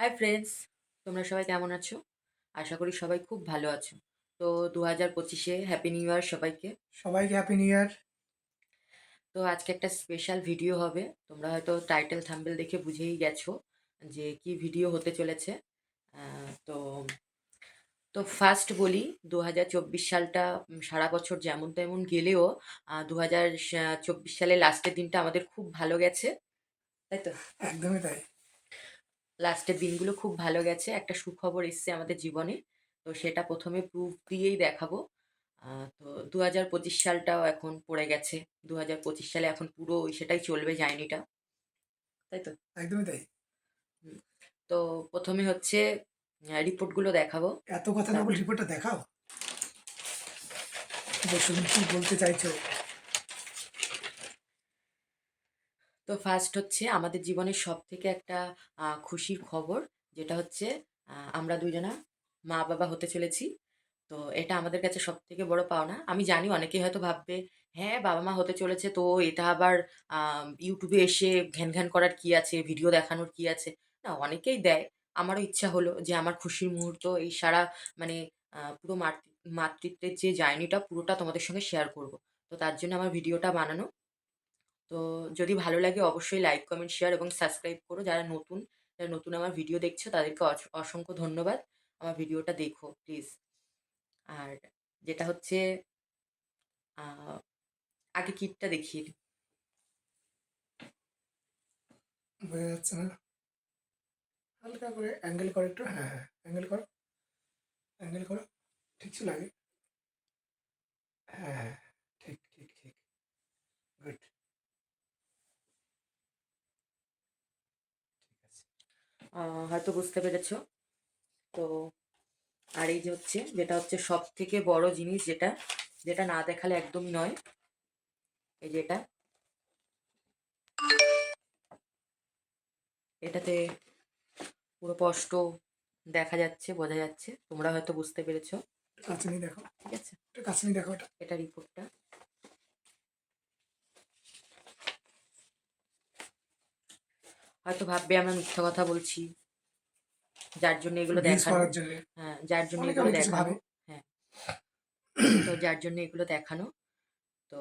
Hi friends তোমরা সবাই কেমন আছো? আশা করি সবাই খুব ভালো আছো। তো দু হাজার পঁচিশে হ্যাপি নিউ ইয়ার সবাইকে। সবাইকে হ্যাপি নিউ ইয়ার তো আজকে একটা স্পেশাল ভিডিও হবে। তোমরা হয়তো টাইটেল থাম্বেল দেখে বুঝেই গেছো যে কি ভিডিও হতে চলেছে। তো তো ফার্স্ট বলি দু হাজার চব্বিশ সালটা সারা বছর যেমন তেমন গেলেও দু হাজার চব্বিশ সালের লাস্টের দিনটা আমাদের খুব ভালো গেছে। তাই তো? একদমই তাই। লাস্টের দিনগুলো খুব ভালো গেছে। একটা সুখবর এসছে আমাদের জীবনে। তো সেটা প্রথমে প্রুফ দিয়েই দেখাবো। তো দু হাজার পঁচিশ সালটাও এখন পড়ে গেছে। দু হাজার পঁচিশ সালে এখন পুরো ওই সেটাই চলবে জার্নিটা। তাই তো? একদমই তাই। তো প্রথমে হচ্ছে রিপোর্টগুলো দেখাবো। এত কথা না বলে রিপোর্টটা দেখাও? বলতে চাইছো? তো ফার্স্ট হচ্ছে আমাদের জীবনের সব থেকে একটা খুশির খবর, যেটা হচ্ছে আমরা দুজনা মা বাবা হতে চলেছি। তো এটা আমাদের কাছে সব থেকে বড় পাওনা। আমি জানি অনেকেই হয়তো ভাববে হ্যাঁ বাবা মা হতে চলেছে তো, এটা আবার ইউটিউবে এসে ঘ্যান ঘ্যান করার কি আছে, ভিডিও দেখানোর কি আছে? না, অনেকেই দেয়। আমারও ইচ্ছা হলো যে আমার খুশির মুহূর্ত, এই সারা মানে পুরো মাতৃ, মাতৃত্বের যে জার্নিটা পুরোটা তোমাদের সঙ্গে শেয়ার করব। তো তার জন্য আমার ভিডিওটা বানানো। তো যদি ভালো লাগে অবশ্যই লাইক কমেন্ট শেয়ার এবং সাবস্ক্রাইব করো। যারা নতুন যারা নতুন আমার ভিডিও দেখছ, তাদেরকে অস- অসংখ্য ধন্যবাদ। আমার ভিডিওটা দেখো প্লিজ আর যেটা হচ্ছে আগে কিটটা দেখিয়ে হালকা করে অ্যাঙ্গেল করো একটু। হ্যাঁ হ্যাঁ অ্যাঙ্গেল করো। অ্যাঙ্গেল করো। ঠিক ছিল আগে। হ্যাঁ হ্যাঁ ঠিক ঠিক ঠিক গুড ঠিক আছে আহ, হয়তো বুঝতে পেরেছ। তো আর এই যে হচ্ছে যেটা হচ্ছে সব থেকে বড় জিনিস যেটা যেটা না দেখালে একদমই নয় এই যেটা এটাতে পুরো স্পষ্ট দেখা যাচ্ছে বোঝা যাচ্ছে। তোমরা হয়তো বুঝতে পেরেছ। কাছে নিয়ে দেখো। ঠিক আছে। কাছে নিয়ে দেখো এটা। এটা রিপোর্টটা হয়তো ভাববে আমরা মিথ্যা কথা বলছি। যার জন্য এগুলো দেখানো হ্যাঁ যার জন্য এগুলো দেখানো। হ্যাঁ। তো যার জন্য এগুলো দেখানো। তো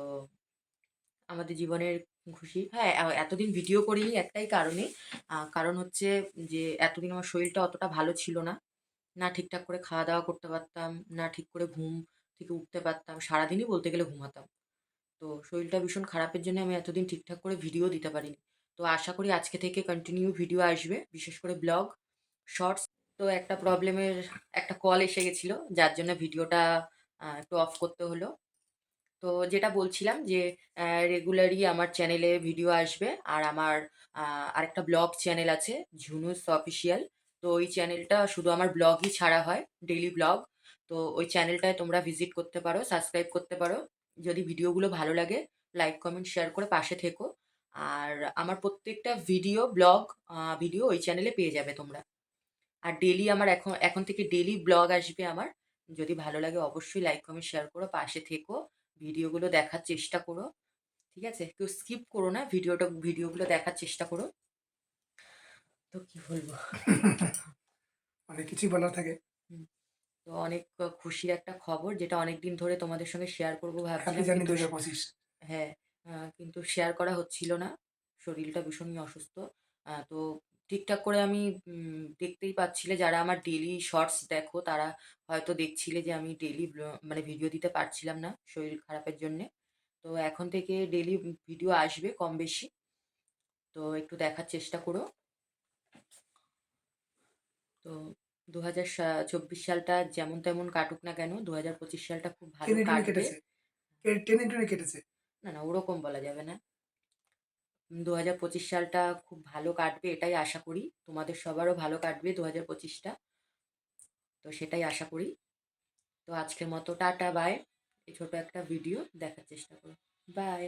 আমাদের জীবনের খুশি। হ্যাঁ এতদিন ভিডিও করিনি একটাই কারণে। কারণ হচ্ছে যে এতদিন আমার শরীরটা অতটা ভালো ছিল না। না ঠিকঠাক করে খাওয়া দাওয়া করতে পারতাম না ঠিক করে ঘুম থেকে উঠতে পারতাম। সারাদিনই বলতে গেলে ঘুমাতাম। তো শরীরটা ভীষণ খারাপের জন্য আমি এতদিন ঠিকঠাক করে ভিডিও দিতে পারিনি। তো আশা করি আজকে থেকে কন্টিনিউ ভিডিও আসবে, বিশেষ করে ব্লগ শর্টস তো একটা প্রবলেমের একটা কল এসে গেছিল, যার জন্য ভিডিওটা একটু অফ করতে হলো। তো যেটা বলছিলাম যে রেগুলারই আমার চ্যানেলে ভিডিও আসবে, আর আমার আরেকটা ব্লগ চ্যানেল আছে ঝুনুস অফিসিয়াল তো ওই চ্যানেলটা শুধু আমার ব্লগই ছাড়া হয় ডেইলি ব্লগ তো ওই চ্যানেলটায় তোমরা ভিজিট করতে পারো সাবস্ক্রাইব করতে পারো। যদি ভিডিওগুলো ভালো লাগে লাইক কমেন্ট শেয়ার করে পাশে থেকো। আর আমার প্রত্যেকটা ভিডিও ব্লগ ভিডিও ওই চ্যানেলে পেয়ে যাবে তোমরা। আর ডেলি আমার এখন এখন থেকে ডেলি ব্লগ আসবে আমার। যদি ভালো লাগে অবশ্যই লাইক কমেন্ট শেয়ার করো পাশে থেকো ভিডিওগুলো দেখার চেষ্টা করো ঠিক আছে? কেউ স্কিপ করো না ভিডিওটা ভিডিওগুলো দেখার চেষ্টা করো। তো কি বলব? অনেক কিছুই বলার থাকে। তো অনেক খুশির একটা খবর যেটা অনেক দিন ধরে তোমাদের সঙ্গে শেয়ার করব পঁচিশ। হ্যাঁ কিন্তু শেয়ার করা হচ্ছিল না। শরীরটা ভীষণই অসুস্থ। তো ঠিকঠাক করে আমি দেখতেই পাচ্ছিলে যারা আমার ডেলি শর্টস দেখো তারা হয়তো দেখছিলে যে আমি ডেলি মানে ভিডিও দিতে পারছিলাম না শরীর খারাপের জন্যে। তো এখন থেকে ডেলি ভিডিও আসবে কম বেশি। তো একটু দেখার চেষ্টা করো। তো দু হাজার চব্বিশ সালটা যেমন তেমন কাটুক না কেন দু হাজার পঁচিশ সালটা খুব ভালো কাটবে। টেনে টেনে কেটেছে? না না, ওরকম বলা যাবে না। দু হাজার পঁচিশ সালটা খুব ভালো কাটবে এটাই আশা করি। তোমাদের সবারও ভালো কাটবে দু হাজার পঁচিশটা। তো সেটাই আশা করি। তো আজকের মতো টাটা বাই এই ছোট একটা ভিডিও দেখার চেষ্টা করো। বাই